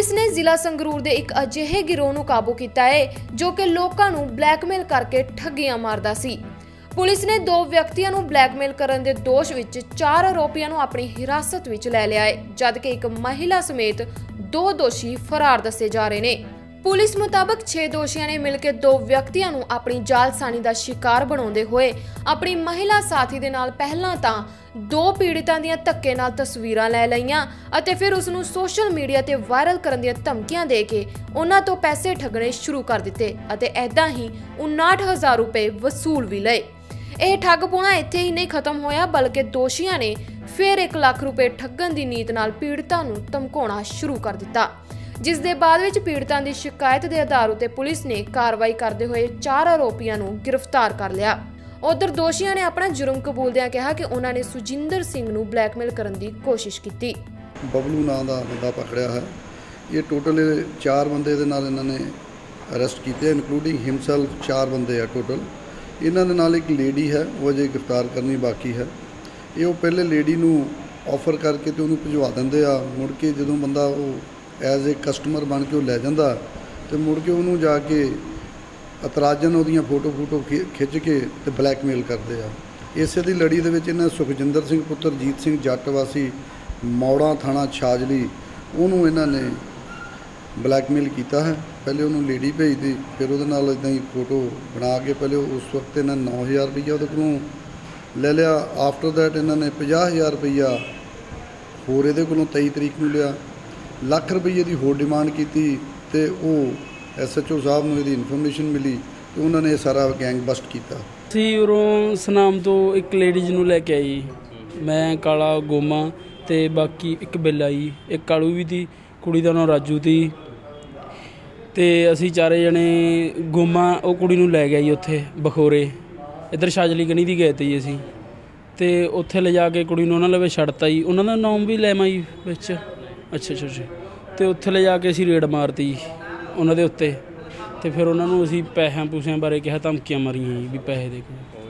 Police ਨੇ ਜ਼ਿਲ੍ਹਾ ਸੰਗਰੂਰ ਦੇ ਇੱਕ ਅਜਿਹੇ ਗਿਰੋਹ ਨੂੰ ਕਾਬੂ ਕੀਤਾ ਹੈ, ਜੋ ਕਿ ਲੋਕਾਂ ਨੂੰ ਬਲੈਕਮੇਲ ਕਰਕੇ ਠੱਗੀਆਂ ਮਾਰਦਾ ਸੀ। ਪੁਲਿਸ ਨੇ ਦੋ ਵਿਅਕਤੀਆਂ ਨੂੰ ਬਲੈਕਮੇਲ ਕਰਨ ਦੇ ਦੋਸ਼ ਵਿੱਚ ਚਾਰ ਆਰੋਪੀਆਂ ਨੂੰ ਆਪਣੀ ਹਿਰਾਸਤ ਵਿੱਚ ਲੈ ਲਿਆ ਹੈ, ਜਦਕਿ ਇੱਕ ਮਹਿਲਾ ਸਮੇਤ ਦੋ ਦੋਸ਼ੀ ਫਰਾਰ ਦੱਸੇ ਜਾ ਰਹੇ ਨੇ। ਪੁਲਿਸ ਮੁਤਾਬਕ 6 ਦੋਸ਼ੀਆਂ ਨੇ ਮਿਲ ਕੇ ਦੋ ਵਿਅਕਤੀਆਂ ਨੂੰ ਆਪਣੀ ਜਾਲਸਾਨੀ ਦਾ ਸ਼ਿਕਾਰ ਬਣਾਉਂਦੇ ਹੋਏ ਆਪਣੀ ਮਹਿਲਾ ਸਾਥੀ ਦੇ ਨਾਲ ਪਹਿਲਾਂ ਤਾਂ ਦੋ ਪੀੜਿਤਾਂ ਦੀਆਂ ਧੱਕੇ ਨਾਲ ਤਸਵੀਰਾਂ ਲੈ ਲਈਆਂ ਅਤੇ ਫਿਰ ਉਸ ਨੂੰ ਸੋਸ਼ਲ ਮੀਡੀਆ ਤੇ ਵਾਇਰਲ ਕਰਨ ਦੀਆਂ ਧਮਕੀਆਂ ਦੇ ਕੇ ਉਹਨਾਂ ਤੋਂ ਪੈਸੇ ਠੱਗਣੇ ਸ਼ੁਰੂ ਕਰ ਦਿੱਤੇ ਅਤੇ ਐਦਾਂ ਹੀ 59000 ਰੁਪਏ ਵਸੂਲ ਵੀ ਲਏ। ਇਹ ਠੱਗ ਠੱਗਪੁਣਾ ਇੱਥੇ ਹੀ ਨਹੀਂ ਖਤਮ ਹੋਇਆ, ਬਲਕਿ ਦੋਸ਼ੀਆਂ ਨੇ ਫਿਰ 1 ਲੱਖ ਰੁਪਏ ਠੱਗਣ ਦੀ ਨੀਤ ਨਾਲ ਪੀੜਤਾਂ ਨੂੰ ਧਮਕਾਉਣਾ ਸ਼ੁਰੂ ਕਰ ਦਿੱਤਾ। ਜਿਸ ਦੇ ਬਾਅਦ ਵਿੱਚ ਪੀੜਤਾਂ ਦੀ ਸ਼ਿਕਾਇਤ ਦੇ ਆਧਾਰ ਉਤੇ ਪੁਲਿਸ ਨੇ ਕਾਰਵਾਈ ਕਰਦੇ ਹੋਏ ਚਾਰ ਆਰੋਪੀਆਂ ਨੂੰ ਗ੍ਰਿਫਤਾਰ ਕਰ ਲਿਆ। ਉਧਰ ਦੋਸ਼ੀਆਂ ਨੇ ਆਪਣਾ ਜੁਰਮ ਕਬੂਲਦਿਆਂ ਕਿਹਾ ਕਿ ਉਹਨਾਂ ਨੇ ਸੁਜਿੰਦਰ ਸਿੰਘ ਨੂੰ ਬਲੈਕਮੇਲ ਕਰਨ ਦੀ ਕੋਸ਼ਿਸ਼ ਕੀਤੀ। ਬਬਲੂ ਨਾਂ ਦਾ ਬੰਦਾ ਪਕੜਿਆ ਹੈ। ਇਹ ਟੋਟਲ ਚਾਰ ਬੰਦੇ ਦੇ ਨਾਲ ਇਹਨਾਂ ਨੇ ਅਰੈਸਟ ਕੀਤੇ ਇਨਕਲੂਡਿੰਗ ਹਿਮਸੈਲਫ ਚਾਰ ਬੰਦੇ ਆ ਟੋਟਲ। ਇਹਨਾਂ ਦੇ ਨਾਲ ਇੱਕ ਲੇਡੀ ਹੈ, ਉਹ ਅਜੇ ਗ੍ਰਿਫਤਾਰ ਕਰਨੀ ਬਾਕੀ ਹੈ। ਇਹ ਉਹ ਪਹਿਲੇ ਲੇਡੀ ਨੂੰ ਆਫਰ ਕਰਕੇ ਤੇ ਉਹਨੂੰ ਭਜਵਾ ਦਿੰਦੇ ਆ। ਮੁੜ ਕੇ ਜਦੋਂ ਬੰਦਾ ਉਹ ਐਜ਼ ਅ ਕਸਟਮਰ ਬਣ ਕੇ ਉਹ ਲੈ ਜਾਂਦਾ ਤੇ ਮੁੜ ਕੇ ਉਹਨੂੰ ਜਾ ਕੇ ਅਤਰਾਜਨ ਉਹਦੀਆਂ ਫੋਟੋ ਫੋਟੋ ਖਿੱਚ ਕੇ ਤੇ ਬਲੈਕਮੇਲ ਕਰਦੇ ਆ। ਇਸੇ ਦੀ ਲੜੀ ਦੇ ਵਿੱਚ ਇਹਨਾਂ ਸੁਖਜਿੰਦਰ ਸਿੰਘ ਪੁੱਤਰ ਜੀਤ ਸਿੰਘ ਜੱਟ ਵਾਸੀ ਮੌੜਾ ਥਾਣਾ ਛਾਜਲੀ, ਉਹਨੂੰ ਇਹਨਾਂ ਨੇ ਬਲੈਕਮੇਲ ਕੀਤਾ ਹੈ। ਪਹਿਲੇ ਉਹਨੂੰ ਲੇਡੀ ਭੇਜਦੀ ਫਿਰ ਉਹਦੇ ਨਾਲ ਇਦਾਂ ਹੀ ਫੋਟੋ ਬਣਾ ਕੇ ਪਹਿਲੇ ਉਸ ਵਕਤ ਇਹਨਾਂ 9000 ਰੁਪਈਆ ਉਹਦੇ ਕੋਲੋਂ ਲੈ ਲਿਆ। ਆਫਟਰ ਦੈਟ ਇਹਨਾਂ ਨੇ 50000 ਰੁਪਈਆ ਹੋਰ ਇਹਦੇ ਕੋਲੋਂ 23 ਤਰੀਕ ਨੂੰ ਲਿਆ। ਲੱਖ ਰੁਪਈਏ ਦੀ ਹੋਰ ਡਿਮਾਂਡ ਕੀਤੀ ਤੇ ਉਹ ਐਸਐਚਓ ਸਾਹਿਬ ਨੂੰ ਇਹਦੀ ਇਨਫੋਰਮੇਸ਼ਨ ਮਿਲੀ ਤੇ ਉਹਨਾਂ ਨੇ ਇਹ ਸਾਰਾ ਗੈਂਗ ਬਸਟ ਕੀਤਾ। ਸੀ ਉਰੋਂ ਸਨਾਮ ਤੋਂ ਇੱਕ ਲੇਡੀਜ਼ ਨੂੰ ਲੈ ਕੇ ਆਈ। ਮੈਂ, ਕਾਲਾ, ਗੋਮਾ ਤੇ ਬਾਕੀ ਇੱਕ ਬਿੱਲ ਆਈ, ਇੱਕ ਕਾਲੂ ਵੀ ਤੀ ਕੁੜੀ ਦਾ ਨਾਮ ਰਾਜੂ ਤੀ ਤੇ ਅਸੀਂ ਚਾਰੇ ਜਣੇ ਗੋਮਾ, ਉਹ ਕੁੜੀ ਨੂੰ ਲੈ ਗਿਆ ਜੀ ਉੱਥੇ, ਬਖੋਰੇ। ਇੱਧਰ ਸ਼ਾਜਲੀ ਗਣੀ ਦੀ ਗਏ ਤੇ ਜੀ ਅਸੀਂ। ਤੇ ਉੱਥੇ ਲਿਜਾ ਕੇ ਕੁੜੀ ਨੂੰ ਉਹਨਾਂ ਲਵੇ ਛੱਡਤਾ ਜੀ। ਉਹਨਾਂ ਦਾ ਨਾਮ ਵੀ ਲੈਵਾਂ ਜੀ ਵਿੱਚ। ਅੱਛਾ ਅੱਛਾ ਅੱਛਾ। ਤੇ ਉੱਥੇ ਲੈ ਜਾ ਕੇ ਅਸੀਂ ਰੇਡ ਮਾਰਤੀ ਜੀ ਉਹਨਾਂ ਦੇ ਉੱਤੇ। ਤੇ ਫਿਰ ਉਹਨਾਂ ਨੂੰ ਅਸੀਂ ਪੈਸਿਆਂ ਪੂਸਿਆਂ ਬਾਰੇ ਕਿਹਾ, ਧਮਕੀਆਂ ਮਾਰੀਆਂ ਜੀ, ਵੀ ਪੈਸੇ ਦੇ ਕੇ।